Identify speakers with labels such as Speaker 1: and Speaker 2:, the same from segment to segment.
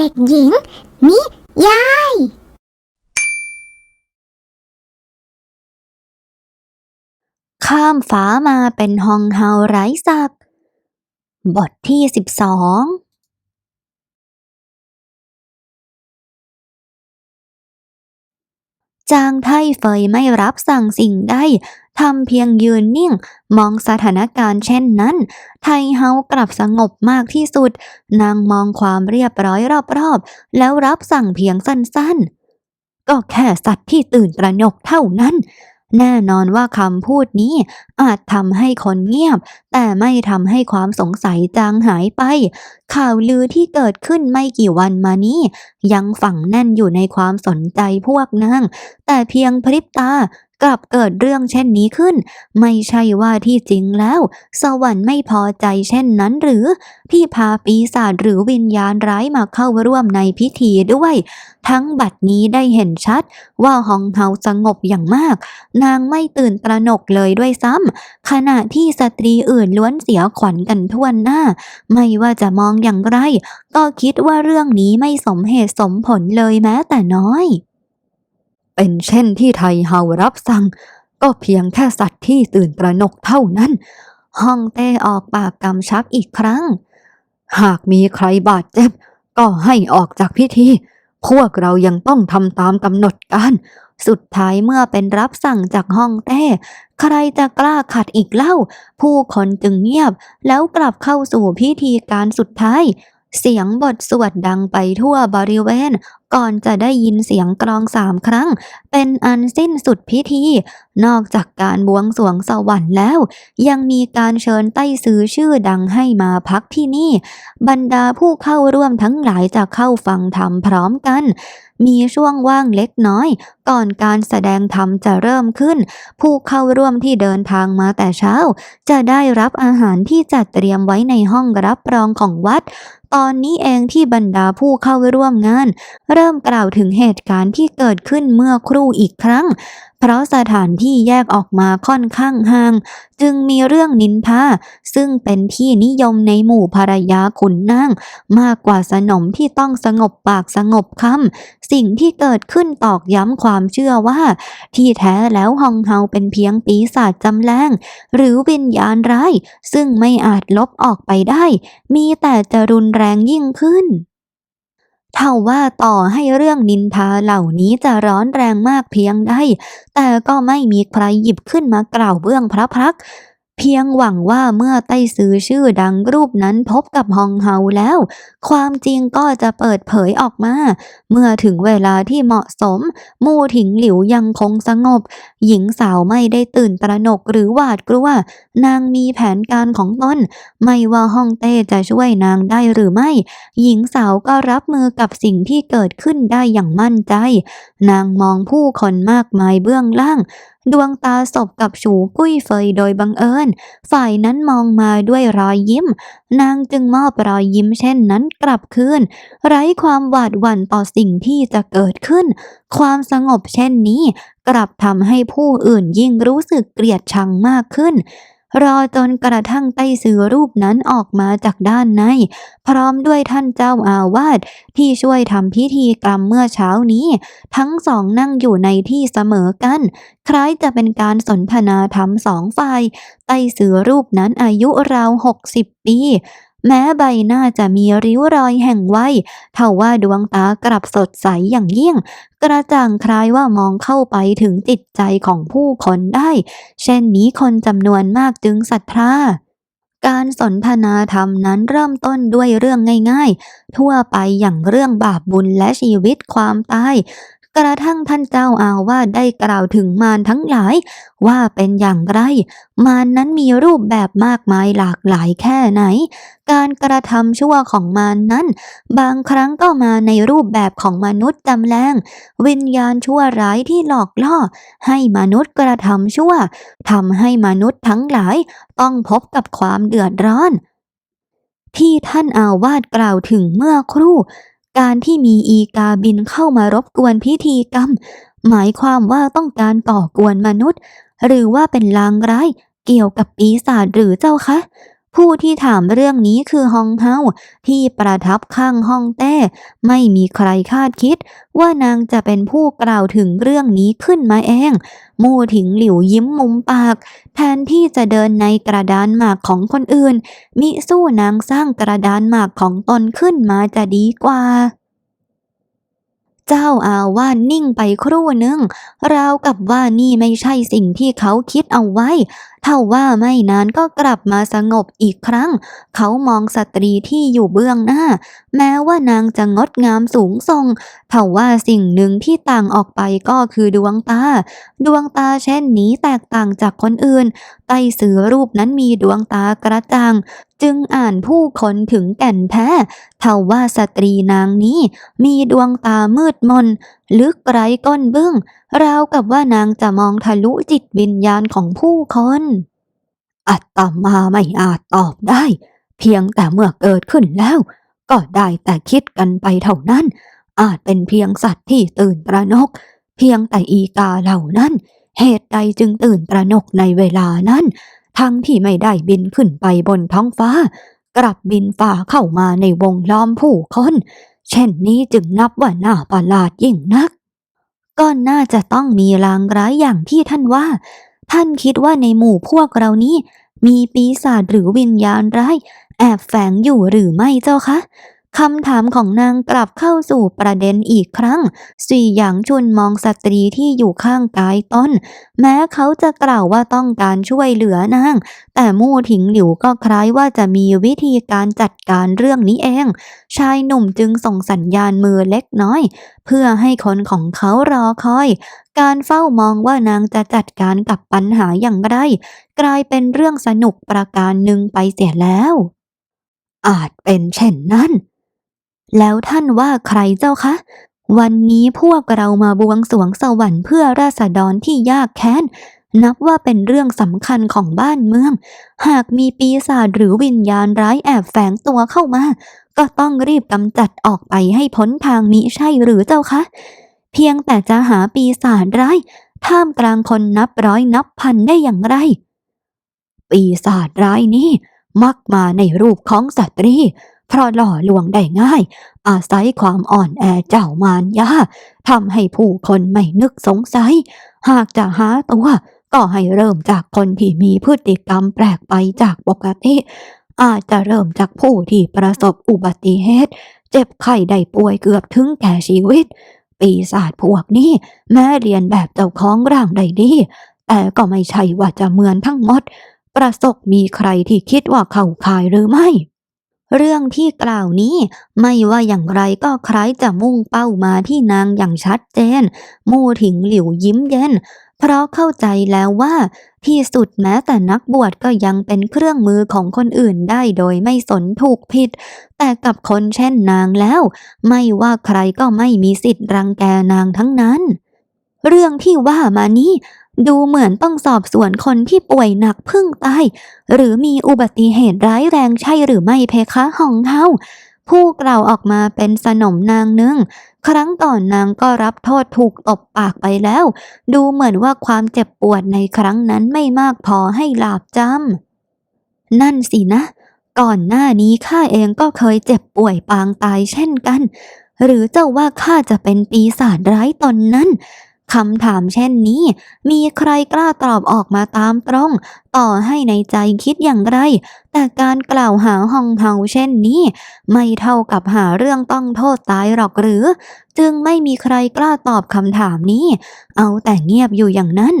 Speaker 1: เด็กหญิง นิยาย
Speaker 2: ข้ามฟ้ามาเป็นฮองเฮาไร้ศักบทที่สิบสอง จางไทเฟยไม่รับสั่งสิ่งใดทำเพียงยืนนิ่ง มองสถานการณ์เช่นนั้น ไทเฮากลับสงบมากที่สุด นางมองความเรียบร้อยรอบๆ แล้วรับสั่งเพียงสั้นๆ ก็แค่สัตว์ที่ตื่นตระหนกเท่านั้น แน่นอนว่าคำพูดนี้อาจทำให้คนเงียบ แต่ไม่ทำให้ความสงสัยจางหายไป ข่าวลือที่เกิดขึ้นไม่กี่วันมานี้ ยังฝังแน่นอยู่ในความสนใจพวกนาง แต่เพียงพริบตา กลับเกิดเรื่องเช่นนี้ขึ้น ไม่ใช่ว่าที่จริงแล้ว สวรรค์ไม่พอใจเช่นนั้นหรือ ที่พาปีศาจหรือวิญญาณร้ายมาเข้าร่วมในพิธีด้วย ทั้งบัดนี้ได้เห็นชัด ว่าฮองเฮาสงบอย่างมาก นางไม่ตื่นตระหนกเลยด้วยซ้ำขณะที่สตรีอื่นล้วนเสียขวัญกันทั่วหน้า ไม่ว่าจะมองอย่างไร ก็คิดว่าเรื่องนี้ไม่สมเหตุสมผลเลยแม้แต่น้อย เป็นเช่นที่ไทเฮารับสั่ง ก็เพียงแค่สัตว์ที่ตื่นตระหนกเท่านั้นฮ่องเต้ออกปากกำชับอีกครั้ง หากมีใครบาดเจ็บ ก็ให้ออกจากพิธี พวกเรายังต้องทำตามกำหนดการ สุดท้ายเมื่อเป็นรับสั่งจากฮ่องเต้ ใครจะกล้าขัดอีกเล่า ผู้คนจึงเงียบแล้วกลับเข้าสู่พิธีการสุดท้าย เสียงบทสวดดังไปทั่วบริเวณ ก่อนจะได้ยินเสียงกลองสามครั้ง เป็นอันสิ้นสุดพิธี นอกจากการบวงสรวงสวรรค์แล้ว ยังมีการเชิญไต้ซื้อชื่อดังให้มาพักที่นี่ บรรดาผู้เข้าร่วมทั้งหลายจะเข้าฟังธรรมพร้อมกัน มีช่วงว่างเล็กน้อย ก่อนการแสดงธรรมจะเริ่มขึ้น ผู้เข้าร่วมที่เดินทางมาแต่เช้า จะได้รับอาหารที่จัดเตรียมไว้ในห้องรับรองของวัด ตอนนี้เองที่บรรดาผู้เข้าร่วมงาน เริ่มกล่าวถึงเหตุการณ์ที่เกิดขึ้นเมื่อครู่อีกครั้ง เพราะสถานที่แยกออกมาค่อนข้างห่าง จึงมีเรื่องนินทาซึ่งเป็นที่นิยมในหมู่ภรรยาขุนนางมากกว่าสนมที่ต้องสงบปากสงบคำสิ่งที่เกิดขึ้นตอกย้ำความเชื่อว่า ที่แท้แล้วฮองเฮาเป็นเพียงปีศาจจำแรงหรือวิญญาณร้าย ซึ่งไม่อาจลบออกไปได้ มีแต่จะรุนแรงยิ่งขึ้น เท่าว่าต่อให้เรื่องนินทาเหล่านี้จะร้อนแรงมากเพียงใดแต่ก็ไม่มีใครหยิบขึ้นมากล่าวเบื้องพระพักตร์ เพียงหวังว่าเมื่อไต้ซื้อชื่อดังรูปนั้นพบกับฮองเฮาแล้ว ความจริงก็จะเปิดเผยออกมา เมื่อถึงเวลาที่เหมาะสม มู่ถิงหลิวยังคงสงบ หญิงสาวไม่ได้ตื่นตระหนกหรือหวาดกลัว นางมีแผนการของตนไม่ว่าฮ่องเต้จะช่วยนางได้หรือไม่ หญิงสาวก็รับมือกับสิ่งที่เกิดขึ้นได้อย่างมั่นใจ นางมองผู้คนมากมายเบื้องล่างดวงตาสบกับฉูกุ้ยเฟยโดยบังเอิญ ฝ่ายนั้นมองมาด้วยรอยยิ้ม นางจึงมอบรอยยิ้มเช่นนั้นกลับคืน ไร้ความหวาดหวั่นต่อสิ่งที่จะเกิดขึ้น ความสงบเช่นนี้ กลับทำให้ผู้อื่นยิ่งรู้สึกเกลียดชังมากขึ้น รอจนกระทั่งไต้ซือรูปนั้นออกมาจากด้านใน พร้อมด้วยท่านเจ้าอาวาสที่ช่วยทำพิธีกรรมเมื่อเช้านี้ ทั้งสองนั่งอยู่ในที่เสมอกัน คล้ายจะเป็นการสนทนาธรรมสองฝ่าย ไต้สือรูปนั้นอายุราวหกสิบปี แม้ใบหน้าจะมีริ้วรอยแห่งวัยเท่าว่าดวงตากลับสดใสอย่างยิ่ง กระจ่างคล้ายว่ามองเข้าไปถึงจิตใจของผู้คนได้ เช่นนี้คนจำนวนมากจึงศรัทธาการสนทนาธรรมนั้นเริ่มต้นด้วยเรื่องง่ายๆ ทั่วไปอย่างเรื่องบาปบุญและชีวิตความตาย กระทั่งท่านเจ้าอาวาสได้กล่าวถึงมารทั้งหลาย ว่าเป็นอย่างไร มารนั้นมีรูปแบบมากมายหลากหลายแค่ไหน การกระทำชั่วของมารนั้น บางครั้งก็มาในรูปแบบของมนุษย์จำแรงวิญญาณชั่วร้ายที่หลอกล่อ ให้มนุษย์กระทำชั่วทำให้มนุษย์ทั้งหลาย ต้องพบกับความเดือดร้อนที่ท่านอาวาสกล่าวถึงเมื่อครู่ การที่มีอีกาบินเข้ามารบกวนพิธีกรรม หมายความว่าต้องการก่อกวนมนุษย์ หรือว่าเป็นลางร้ายเกี่ยวกับปีศาจหรือเจ้าคะ ผู้ที่ถามเรื่องนี้คือฮองเฮาที่ประทับข้างห้องแต้ ไม่มีใครคาดคิด ว่านางจะเป็นผู้กล่าวถึงเรื่องนี้ขึ้นมาเองมู่ถิงหลิวยิ้มมุมปาก แทนที่จะเดินในกระดานหมากของคนอื่น มิสู้นางสร้างกระดานหมากของตนขึ้นมาจะดีกว่า จ้าอาวาสนิ่งไปครู่หนึ่งราวกับว่านี่ไม่ใช่สิ่งที่เขาคิดเอาไว้เท่าว่าไม่นานก็กลับมาสงบอีกครั้ง เขามองสตรีที่อยู่เบื้องหน้า แม้ว่านางจะงดงามสูงส่งเท่าว่าสิ่งหนึ่งที่ต่างออกไปก็คือดวงตา ดวงตาเช่นนี้แตกต่างจากคนอื่นไต้สือรูปนั้นมีดวงตากระจ่าง จึงอ่านผู้คนถึงแก่นแท้เท่าว่าสตรีนางนี้มีดวงตามืดมน ลึกไร้ก้นบึ้ง ราวกับว่านางจะมองทะลุจิตวิญญาณของผู้คนอัตตมาไม่อาจตอบได้ เพียงแต่เมื่อเกิดขึ้นแล้ว ก็ได้แต่คิดกันไปเท่านั้น อาจเป็นเพียงสัตว์ที่ตื่นตระหนก เพียงแต่อีกาเหล่านั้น เหตุใดจึงตื่นตระหนกในเวลานั้น ทั้งที่ไม่ได้บินขึ้นไปบนท้องฟ้า กลับบินฝ่าเข้ามาในวงล้อมผู้คน เช่นนี้จึงนับว่าน่าประหลาดยิ่งนัก ก็น่าจะต้องมีลางร้ายอย่างที่ท่านว่า ท่านคิดว่าในหมู่พวกเรานี้ มีปีศาจหรือวิญญาณร้าย แอบแฝงอยู่หรือไม่เจ้าคะ คำถามของนางกลับเข้าสู่ประเด็นอีกครั้งสี่หยางชุนมองสตรีที่อยู่ข้างกายต้น แม้เขาจะกล่าวว่าต้องการช่วยเหลือนาง แต่มู่ถิงหลิวก็คล้ายว่าจะมีวิธีการจัดการเรื่องนี้เอง ชายหนุ่มจึงส่งสัญญาณมือเล็กน้อย เพื่อให้คนของเขารอคอย การเฝ้ามองว่านางจะจัดการกับปัญหาอย่างไร กลายเป็นเรื่องสนุกประการหนึ่งไปเสียแล้วอาจเป็นเช่นนั้น แล้วท่านว่าใครเจ้าคะ วันนี้พวกเรามาบวงสรวงสวรรค์เพื่อราษฎรที่ยากแค้น นับว่าเป็นเรื่องสำคัญของบ้านเมือง หากมีปีศาจหรือวิญญาณร้ายแอบแฝงตัวเข้ามา ก็ต้องรีบกำจัดออกไปให้พ้นทางนี้ใช่หรือเจ้าคะ เพียงแต่จะหาปีศาจร้ายท่ามกลางคนนับร้อยนับพันได้อย่างไร ปีศาจร้ายนี้มักมาในรูปของสตรี เพราะหล่อลวงได้ง่าย อาศัยความอ่อนแอเจ้ามารยาทำให้ผู้คนไม่นึกสงสัย หากจะหาตัว ก็ให้เริ่มจากคนที่มีพฤติกรรมแปลกไปจากปกติ อาจจะเริ่มจากผู้ที่ประสบอุบัติเหตุ เจ็บไข้ได้ป่วยเกือบถึงแก่ชีวิต ปีศาจพวกนี้ แม้เรียนแบบเจ้าของร่างได้ดีแต่ก็ไม่ใช่ว่าจะเหมือนทั้งหมด ประสบมีใครที่คิดว่าเข้าข่ายหรือไม่ เรื่องที่กล่าวนี้ไม่ว่าอย่างไรก็ใคล้ายจะมุ่งเป้ามาที่นางอย่างชัดเจน มู่ถิงหลิวยิ้มเย็น เพราะเข้าใจแล้วว่า ที่สุดแม้แต่นักบวชก็ยังเป็นเครื่องมือของคนอื่นได้โดยไม่สนถูกผิด แต่กับคนเช่นนางแล้ว ไม่ว่าใครก็ไม่มีสิทธิ์รังแกนางทั้งนั้น เรื่องที่ว่ามานี้ ดูเหมือนต้องสอบสวนคนที่ป่วยหนักพึ่งตายหรือมีอุบัติเหตุร้ายแรงใช่หรือไม่เพคะหองเฮาผู้กล่าวออกมาเป็นสนมนางนึงครั้งก่อนนางก็รับโทษถูกตบปากไปแล้ว ดูเหมือนว่าความเจ็บปวดในครั้งนั้นไม่มากพอให้หลาบจำนั่นสินะ ก่อนหน้านี้ข้าเองก็เคยเจ็บป่วยปางตายเช่นกัน หรือเจ้าว่าข้าจะเป็นปีศาจร้ายตนนั้น คำถามเช่นนี้ มีใครกล้าตอบออกมาตามตรง ต่อให้ในใจคิดอย่างไร แต่การกล่าวหาฮองเฮาเช่นนี้ ไม่เท่ากับหาเรื่องต้องโทษตายหรอกหรือ จึงไม่มีใครกล้าตอบคำถามนี้ เอาแต่เงียบอยู่อย่างนั้น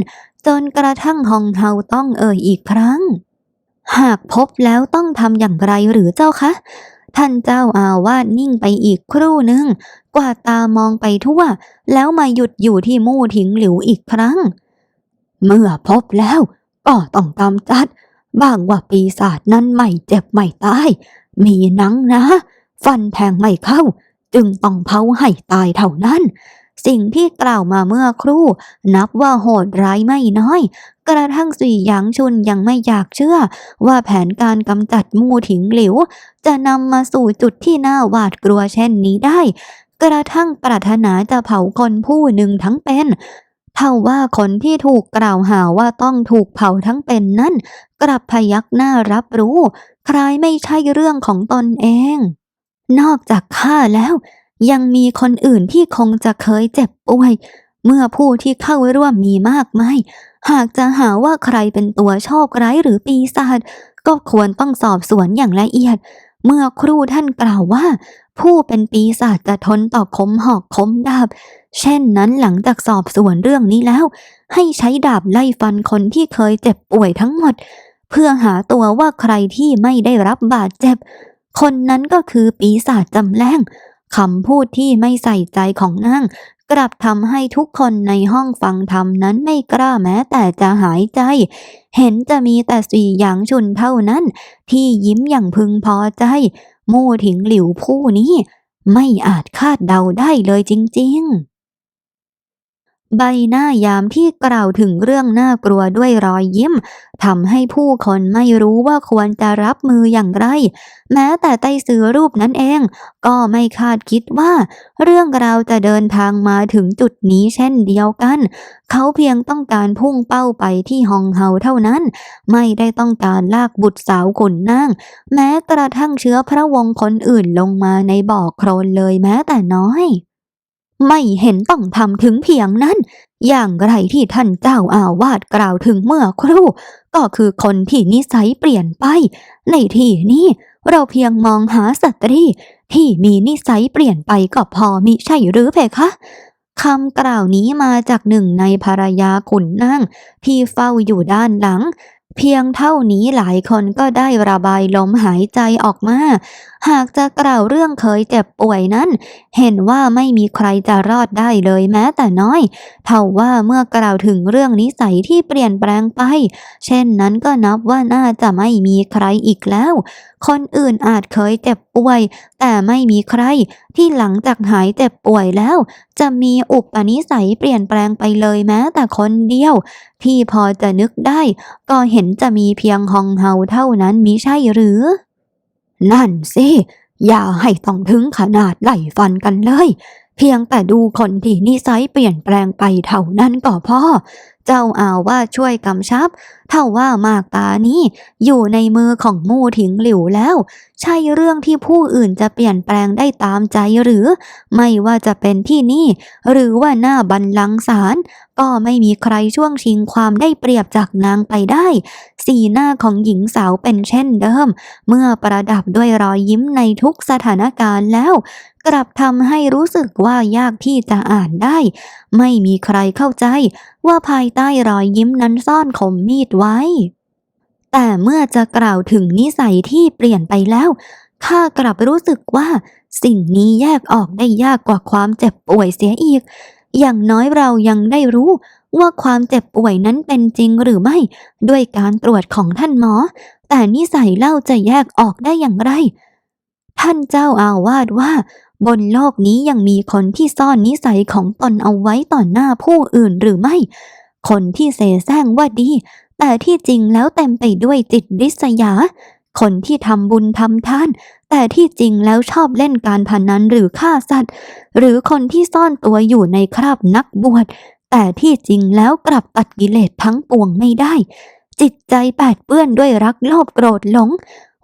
Speaker 2: จนกระทั่งฮองเฮาต้องเอ่ยอีกครั้ง หากพบแล้วต้องทำอย่างไรหรือเจ้าคะ ท่านเจ้าอาวาสนิ่งไปอีกครู่หนึ่งกว่าตามองไปทั่ว แล้วมาหยุดอยู่ที่มู่ถิงหลิวอีกครั้ง เมื่อพบแล้วก็ต้องกำจัด บ้างว่าปีศาจนั้นไม่เจ็บไม่ตาย มีหนังนะ ฟันแทงไม่เข้า จึงต้องเผาให้ตายเท่านั้น สิ่งที่กล่าวมาเมื่อครู่ นับว่าโหดร้ายไม่น้อย กระทั่งสี่หยางชุนยังไม่อยากเชื่อ ว่าแผนการกำจัดมูถิงหลิว จะนำมาสู่จุดที่น่าหวาดกลัวเช่นนี้ได้ กระทั่งปรารถนาจะเผาคนผู้หนึ่งทั้งเป็นเท่าว่าคนที่ถูกกล่าวหาว่าต้องถูกเผาทั้งเป็นนั่นกลับพยักหน้ารับรู้ คล้ายไม่ใช่เรื่องของตนเอง นอกจากข้าแล้ว ยังมีคนอื่นที่คงจะเคยเจ็บป่วย เมื่อผู้ที่เข้าร่วมมีมากมาย หากจะหาว่าใครเป็นตัวโชคร้ายหรือปีศาจก็ควรต้องสอบสวนอย่างละเอียด เมื่อครูท่านกล่าวว่า ผู้เป็นปีศาจจะทนต่อคมหอกคมดาบ เช่นนั้นหลังจากสอบสวนเรื่องนี้แล้ว ให้ใช้ดาบไล่ฟันคนที่เคยเจ็บป่วยทั้งหมด เพื่อหาตัวว่าใครที่ไม่ได้รับบาดเจ็บ คนนั้นก็คือปีศาจจำแรง คำพูดที่ไม่ใส่ใจของนางกลับทำให้ทุกคนในห้องฟังธรรมนั้นไม่กล้าแม้แต่จะหายใจ เห็นจะมีแต่สีหยางชุนเท่านั้น ที่ยิ้มอย่างพึงพอใจ มู่ถิงหลิวผู้นี้ ไม่อาจคาดเดาได้เลยจริง ๆ ใบหน้ายามที่กล่าวถึงเรื่องน่ากลัวด้วยรอยยิ้มทำให้ผู้คนไม่รู้ว่าควรจะรับมืออย่างไร แม้แต่ไต้ซือรูปนั้นเอง ก็ไม่คาดคิดว่า เรื่องราวจะเดินทางมาถึงจุดนี้เช่นเดียวกัน เขาเพียงต้องการพุ่งเป้าไปที่ฮองเฮาเท่านั้น ไม่ได้ต้องการลากบุตรสาวขุนนาง แม้กระทั่งเชื้อพระวงศ์คนอื่นลงมาในบ่อโคลนเลยแม้แต่น้อย ไม่เห็นต้องทำถึงเพียงนั้น อย่างไรที่ท่านเจ้าอาวาสกล่าวถึงเมื่อครู่ ก็คือคนที่นิสัยเปลี่ยนไป ในที่นี้เราเพียงมองหาสตรีที่มีนิสัยเปลี่ยนไปก็พอมิใช่หรือเพคะคำกล่าวนี้มาจากหนึ่งในภรรยาขุนนางที่เฝ้าอยู่ด้านหลัง เพียงเท่านี้หลายคนก็ได้ระบายลมหายใจออกมาหากจะกล่าวเรื่องเคยเจ็บป่วยนั้น เห็นว่าไม่มีใครจะรอดได้เลยแม้แต่น้อย เท่าว่าเมื่อกล่าวถึงเรื่องนิสัยที่เปลี่ยนแปลงไป เช่นนั้นก็นับว่าน่าจะไม่มีใครอีกแล้ว คนอื่นอาจเคยเจ็บป่วย แต่ไม่มีใครที่หลังจากหายเจ็บป่วยแล้ว จะมีอุปนิสัยเปลี่ยนแปลงไปเลยแม้แต่คนเดียว ที่พอจะนึกได้ ก็เห็นจะมีเพียงฮองเฮาเท่านั้นมิใช่หรือ นั่นสิ อย่าให้ต้องถึงขนาดไล่ฟันกันเลย เพียงแต่ดูคนที่นิสัยเปลี่ยนแปลงไปเท่านั้นก็พอ เจ้าอาวาช่วยกำชับ เท่าว่ามากตานี้อยู่ในมือของมู่ถิงหลิวแล้ว ใช่เรื่องที่ผู้อื่นจะเปลี่ยนแปลงได้ตามใจหรือ ไม่ว่าจะเป็นที่นี่ หรือว่าหน้าบันลังก์ศาลก็ไม่มีใครช่วงชิงความได้เปรียบจากนางไปได้ สีหน้าของหญิงสาวเป็นเช่นเดิม เมื่อประดับด้วยรอยยิ้มในทุกสถานการณ์แล้ว กลับทำให้รู้สึกว่ายากที่จะอ่านได้ ไม่มีใครเข้าใจว่าภายใต้รอยยิ้มนั้นซ่อนคมมีดไว้ แต่เมื่อจะกล่าวถึงนิสัยที่เปลี่ยนไปแล้วข้ากลับรู้สึกว่าสิ่งนี้แยกออกได้ยากกว่าความเจ็บป่วยเสียอีก อย่างน้อยเรายังได้รู้ว่าความเจ็บป่วยนั้นเป็นจริงหรือไม่ ด้วยการตรวจของท่านหมอ แต่นิสัยเล่าจะแยกออกได้อย่างไร ท่านเจ้าอาวาสว่า บนโลกนี้ยังมีคนที่ซ่อนนิสัยของตนเอาไว้ต่อหน้าผู้อื่นหรือไม่ คนที่เสแสร้งว่าดี แต่ที่จริงแล้วเต็มไปด้วยจิตริษยา คนที่ทำบุญทำทาน แต่ที่จริงแล้วชอบเล่นการพนันหรือฆ่าสัตว์ หรือคนที่ซ่อนตัวอยู่ในคราบนักบวช แต่ที่จริงแล้วกลับตัดกิเลสทั้งปวงไม่ได้ จิตใจแปดเปื้อนด้วยรักโลภโกรธหลง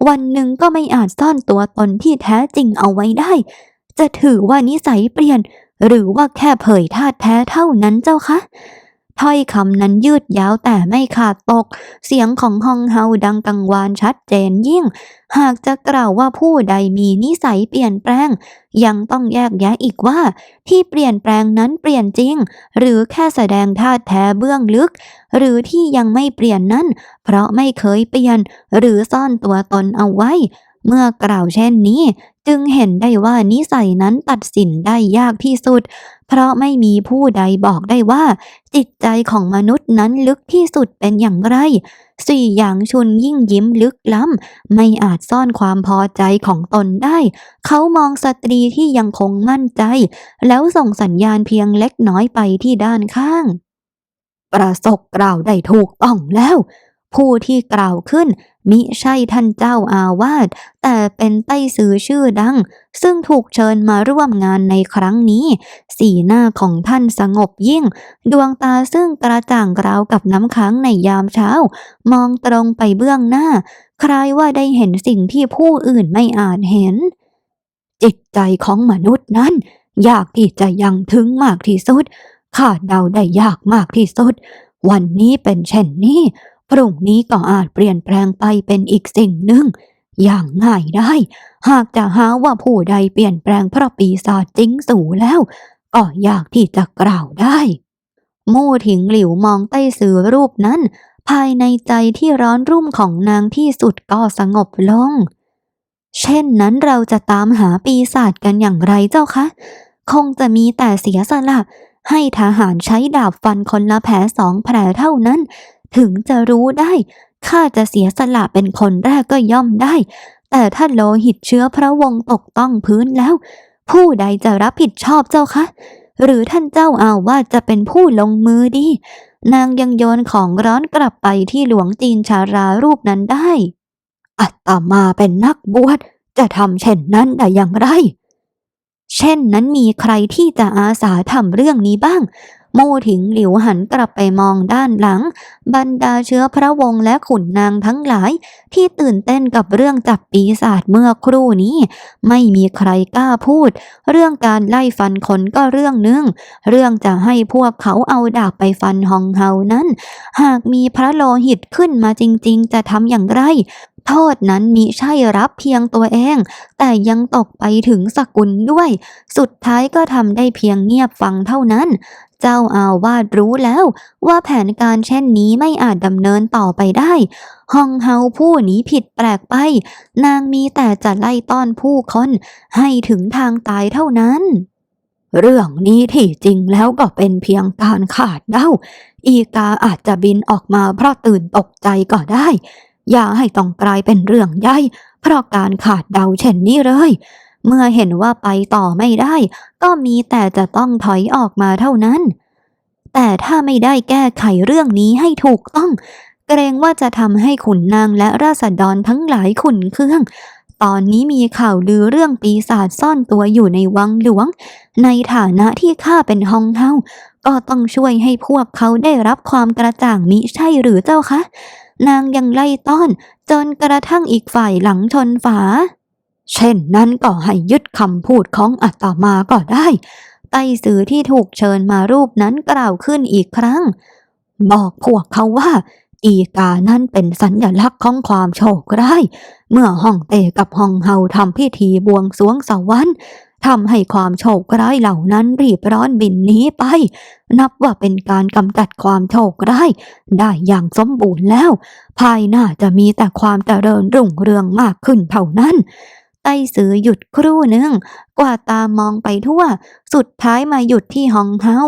Speaker 2: วันหนึ่งก็ไม่อาจซ่อนตัวตนที่แท้จริงเอาไว้ได้ จะถือว่านิสัยเปลี่ยน หรือว่าแค่เผยธาตุแท้เท่านั้นเจ้าคะ ถ้อยคำนั้นยืดยาวแต่ไม่ขาดตก เสียงของฮองเฮาดังกังวานชัดเจนยิ่ง หากจะกล่าวว่าผู้ใดมีนิสัยเปลี่ยนแปลง ยังต้องแยกแยะอีกว่า ที่เปลี่ยนแปลงนั้นเปลี่ยนจริง หรือแค่แสดงธาแท้เบื้องลึก หรือที่ยังไม่เปลี่ยนนั้น เพราะไม่เคยเปลี่ยน หรือซ่อนตัวตนเอาไว้ เมื่อกล่าวเช่นนี้ จึงเห็นได้ว่านิสัยนั้นตัดสินได้ยากที่สุด เพราะไม่มีผู้ใดบอกได้ว่า จิตใจของมนุษย์นั้นลึกที่สุดเป็นอย่างไร สี่อย่างชุนยิ่งยิ้มลึกล้ำ ไม่อาจซ่อนความพอใจของตนได้ เขามองสตรีที่ยังคงมั่นใจ แล้วส่งสัญญาณเพียงเล็กน้อยไปที่ด้านข้าง ประสบกล่าวได้ถูกต้องแล้ว ผู้ที่กล่าวขึ้น มิใช่ท่านเจ้าอาวาส แต่เป็นไต้ซือชื่อดัง ซึ่งถูกเชิญมาร่วมงานในครั้งนี้ สีหน้าของท่านสงบยิ่ง ดวงตาซึ่งกระจ่างราวกับน้ำค้างในยามเช้า มองตรงไปเบื้องหน้า คล้ายว่าได้เห็นสิ่งที่ผู้อื่นไม่อาจเห็น จิตใจของมนุษย์นั้น ยากที่จะยังถึงมากที่สุดคาดเดาได้ยากมากที่สุด วันนี้เป็นเช่นนี้ พรุ่งนี้ก็อาจเปลี่ยนแปลงไปเป็นอีกสิ่งหนึ่ง อย่างง่ายได้ หากจะหาว่าผู้ใดเปลี่ยนแปลงพระปีศาจจิงสู่แล้ว ก็ยากที่จะกล่าวได้มู่ถิงหลิวมองใต้สือรูปนั้น ภายในใจที่ร้อนรุ่มของนางที่สุดก็สงบลง เช่นนั้นเราจะตามหาปีศาจกันอย่างไรเจ้าคะ คงจะมีแต่เสียสละ ให้ทหารใช้ดาบฟันคนละแผลสองแผลเท่านั้นถึงจะรู้ได้ ข้าจะเสียสละเป็นคนแรกก็ย่อมได้ แต่ถ้าโลหิตเชื้อพระวงศ์ตกต้องพื้นแล้ว ผู้ใดจะรับผิดชอบเจ้าคะ หรือท่านเจ้าอาวาสจะเป็นผู้ลงมือดี นางยังโยนของร้อนกลับไปที่หลวงจีนชารารูปนั้นได้ อัตมาเป็นนักบวชจะทำเช่นนั้นได้อย่างไร เช่นนั้นมีใครที่จะอาสาทำเรื่องนี้บ้าง มถิงหลิวหันกลับไปมองด้านหลัง บรรดาเชื้อพระวงศ์และขุนนางทั้งหลาย ที่ตื่นเต้นกับเรื่องจับปีศาจเมื่อครู่นี้ ไม่มีใครกล้าพูด เรื่องการไล่ฟันคนก็เรื่องหนึ่งเรื่องจะให้พวกเขาเอาดาบไปฟันฮองเฮานั้น หากมีพระโลหิตขึ้นมาจริง ๆ จะทำอย่างไรโทษนั้นมิใช่รับเพียงตัวเอง แต่ยังตกไปถึงสกุลด้วย สุดท้ายก็ทำได้เพียงเงียบฟังเท่านั้น เจ้าอาวาสรู้แล้วว่าแผนการเช่นนี้ไม่อาจดำเนินต่อไปได้ฮองเฮาผู้นี้ผิดแปลกไป นางมีแต่จะไล่ต้อนผู้คนให้ถึงทางตายเท่านั้น เรื่องนี้ที่จริงแล้วก็เป็นเพียงการขาดเดาอีกาอาจจะบินออกมาเพราะตื่นตกใจก็ได้ อย่าให้ต้องกลายเป็นเรื่องใหญ่เพราะการขาดเดาเช่นนี้เลยเมื่อเห็นว่าไปต่อไม่ได้ ก็มีแต่จะต้องถอยออกมาเท่านั้น แต่ถ้าไม่ได้แก้ไขเรื่องนี้ให้ถูกต้อง เกรงว่าจะทำให้ขุนนางและราษฎรทั้งหลายขุนเคือง ตอนนี้มีข่าวลือเรื่องปีศาจซ่อนตัวอยู่ในวังหลวง ในฐานะที่ข้าเป็นฮองเฮาก็ต้องช่วยให้พวกเขาได้รับความกระจ่างมิใช่หรือเจ้าคะ นางยังไล่ต้อน จนกระทั่งอีกฝ่ายหลังชนฝา เช่นนั้นก็ให้ยึดคำพูดของอาตมาก็ได้ ไต้สือที่ถูกเชิญมารูปนั้นกล่าวขึ้นอีกครั้ง บอกพวกเขาว่า อีกานั้นเป็นสัญลักษณ์ของความโชคร้าย เมื่อฮ่องเตกับฮ่องเฮาทำพิธีบวงสรวงสวรรค์ทำให้ความโชคร้ายเหล่านั้นรีบร้อนบินหนีไป นับว่าเป็นการกำจัดความโชคร้ายได้อย่างสมบูรณ์แล้ว ภายหน้าจะมีแต่ความเจริญรุ่งเรืองมากขึ้นเท่านั้น ไต้ซือหยุดครู่หนึ่งกว่าดตามองไปทั่ว สุดท้ายมาหยุดที่ฮองเฮา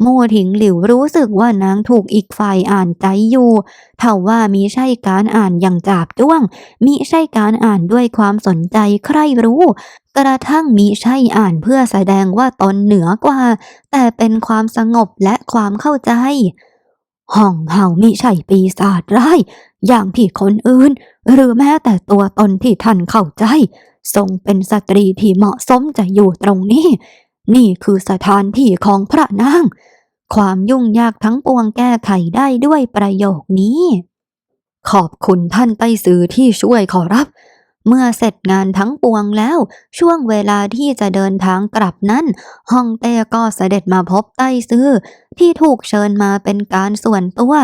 Speaker 2: โมถิงหลิวรู้สึกว่านางถูกอีกฝ่ายอ่านใจอยู่เท่าว่ามิใช่การอ่านอย่างจาบจ้วง มิใช่การอ่านด้วยความสนใจใครรู้ กระทั่งมิใช่อ่านเพื่อแสดงว่าตนเหนือกว่า แต่เป็นความสงบและความเข้าใจห้องเฮามิใช่ปีศาจร้าย อย่างที่คนอื่น หรือแม้แต่ตัวตนที่ท่านเข้าใจ ทรงเป็นสตรีที่เหมาะสมจะอยู่ตรงนี้ นี่คือสถานที่ของพระนาง ความยุ่งยากทั้งปวงแก้ไขได้ด้วยประโยคนี้ ขอบคุณท่านไต้ซือที่ช่วยขอรับ เมื่อเสร็จงานทั้งปวงแล้ว ช่วงเวลาที่จะเดินทางกลับนั้นฮ่องเต้ก็เสด็จมาพบไต้ซือที่ถูกเชิญมาเป็นการส่วนตัว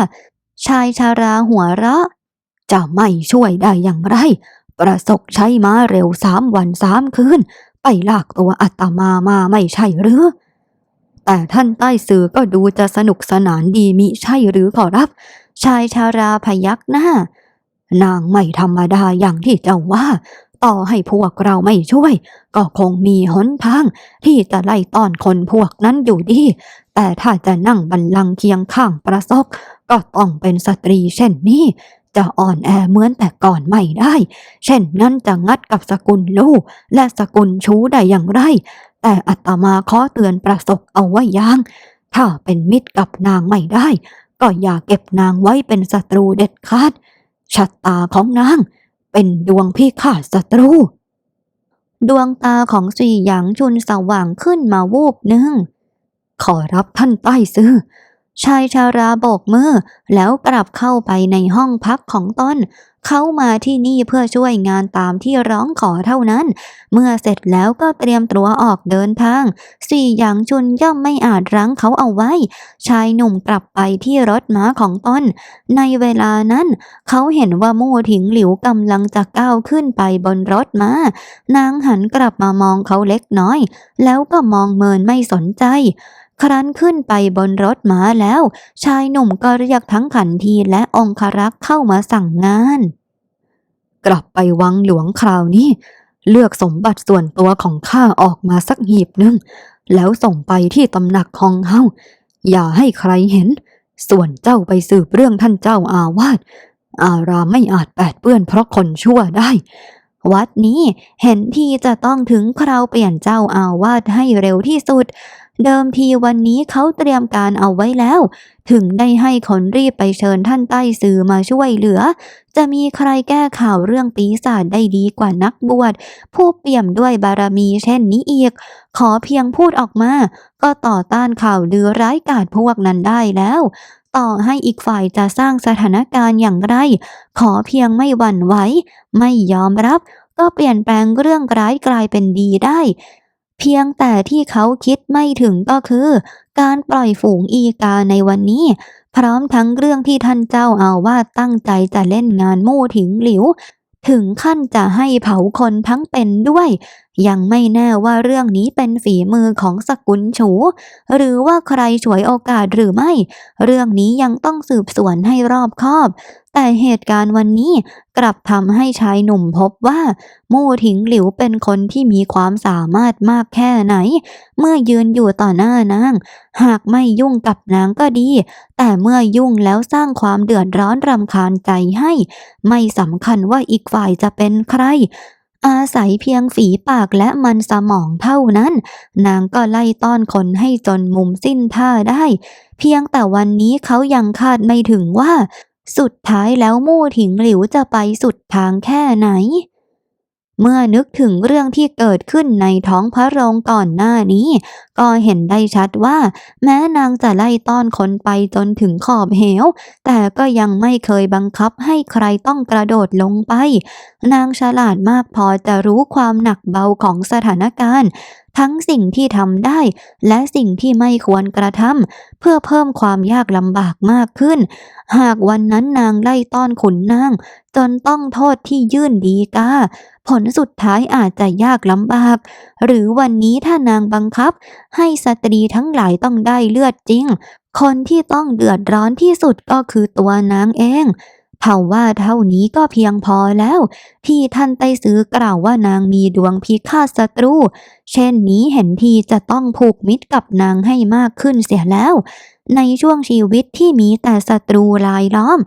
Speaker 2: ชายชาราหัวเราะจะไม่ช่วยได้อย่างไร ประสบใช้ม้าเร็วสามวันสามคืน ไปลากตัวอัตมามาไม่ใช่หรือ แต่ท่านใต้สื่อก็ดูจะสนุกสนานดีมิใช่หรือขอรับ ชายชาราพยักหน้า นางไม่ธรรมดาอย่างที่เจ้าว่าต่อให้พวกเราไม่ช่วย ก็คงมีหนทาง ที่จะไล่ต้อนคนพวกนั้นอยู่ดี แต่ถ้าจะนั่งบัลลังเคียงข้างประสบก็ต้องเป็นสตรีเช่นนี้ จะอ่อนแอเหมือนแต่ก่อนไม่ได้ เช่นนั้นจะงัดกับสกุลลูกและสกุลชู้ได้อย่างไร แต่อัตมาขอเตือนประสบเอาไว้ยาง ถ้าเป็นมิตรกับนางไม่ได้ ก็อย่าเก็บนางไว้เป็นศัตรูเด็ดขาดชะตาของนาง เป็นดวงพิฆาตศัตรู ดวงตาของสีหยางชุนสว่างขึ้นมาวูบหนึ่งขอรับท่านใต้ซื้อ ชายชาราโบกมือ แล้วกลับเข้าไปในห้องพักของตนเขามาที่นี่เพื่อช่วยงานตามที่ร้องขอเท่านั้น เมื่อเสร็จแล้วก็เตรียมตัวออกเดินทาง สี่หยางชุนย่อมไม่อาจรั้งเขาเอาไว้ ชายหนุ่มกลับไปที่รถม้าของตนในเวลานั้น เขาเห็นว่ามู่ถิงหลิวกำลังจะก้าวขึ้นไปบนรถม้า นางหันกลับมามองเขาเล็กน้อย แล้วก็มองเมินไม่สนใจ ครั้นขึ้นไปบนรถม้าแล้ว ชายหนุ่มก็เรียกทั้งขันทีและองครักษ์เข้ามาสั่งงาน กลับไปวังหลวงคราวนี้ เลือกสมบัติส่วนตัวของข้าออกมาสักหีบหนึ่ง แล้วส่งไปที่ตำหนักของเฮาอย่าให้ใครเห็น ส่วนเจ้าไปสืบเรื่องท่านเจ้าอาวาสอารามไม่อาจแปดเปื้อนเพราะคนชั่วได้วัดนี้เห็นทีจะต้องถึงคราวเปลี่ยนเจ้าอาวาสให้เร็วที่สุด เดิมทีวันนี้เขาเตรียมการเอาไว้แล้ว ถึงได้ให้คนรีบไปเชิญท่านใต้สื่อมาช่วยเหลือ จะมีใครแก้ข่าวเรื่องปีศาจได้ดีกว่านักบวชผู้เปี่ยมด้วยบารมีเช่นนี้อีก ขอเพียงพูดออกมา ก็ต่อต้านข่าวลือร้ายกาจพวกนั้นได้แล้วต่อให้อีกฝ่ายจะสร้างสถานการณ์อย่างไร ขอเพียงไม่หวั่นไหว ไม่ยอมรับ ก็เปลี่ยนแปลงเรื่องร้ายกลายเป็นดีได้ เพียงแต่ที่เขาคิดไม่ถึงก็คือ การปล่อยฝูงอีกาในวันนี้ พร้อมทั้งเรื่องที่ท่านเจ้าอาวาสตั้งใจจะเล่นงานมู่ถิงหลิว ถึงขั้นจะให้เผาคนทั้งเป็นด้วย ยังไม่แน่ว่าเรื่องนี้เป็นฝีมือของสกุลฉู หรือว่าใครฉวยโอกาสหรือไม่ เรื่องนี้ยังต้องสืบสวนให้รอบคอบ แต่เหตุการณ์วันนี้กลับทำให้ชายหนุ่มพบว่า มู่ถิงหลิวเป็นคนที่มีความสามารถมากแค่ไหน เมื่อยืนอยู่ต่อหน้านาง หากไม่ยุ่งกับนางก็ดี แต่เมื่อยุ่งแล้วสร้างความเดือดร้อนรำคาญใจให้ ไม่สำคัญว่าอีกฝ่ายจะเป็นใครอาศัยเพียงฝีปากและมันสมองเท่านั้น นางก็ไล่ต้อนคนให้จนมุมสิ้นท่าได้ เพียงแต่วันนี้เขายังคาดไม่ถึงว่า สุดท้ายแล้วมู่ถิงหลิวจะไปสุดทางแค่ไหน เมื่อนึกถึงเรื่องที่เกิดขึ้นในท้องพระโรงก่อนหน้านี้ ก็เห็นได้ชัดว่า แม้นางจะไล่ต้อนคนไปจนถึงขอบเหว แต่ก็ยังไม่เคยบังคับให้ใครต้องกระโดดลงไป นางฉลาดมากพอจะรู้ความหนักเบาของสถานการณ์ ทั้งสิ่งที่ทำได้ และสิ่งที่ไม่ควรกระทำเพื่อเพิ่มความยากลำบากมากขึ้น หากวันนั้นนางไล่ต้อนขุนนาง จนต้องโทษที่ยื่นดีกาผลสุดท้ายอาจจะยากลำบาก หรือวันนี้ถ้านางบังคับ ให้สตรีทั้งหลายต้องได้เลือดจริง คนที่ต้องเดือดร้อนที่สุดก็คือตัวนางเอง เท่าว่าเท่านี้ก็เพียงพอแล้ว ที่ท่านไต้ซื้อกล่าวว่านางมีดวงพิฆาตศัตรู เช่นนี้เห็นทีจะต้องผูกมิตรกับนางให้มากขึ้นเสียแล้ว ในช่วงชีวิตที่มีแต่ศัตรูรายล้อม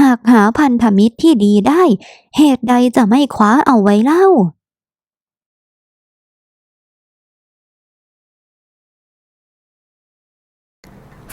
Speaker 2: หากหาพันธมิตรที่ดีได้ เหตุใดจะไม่คว้าเอาไว้เล่า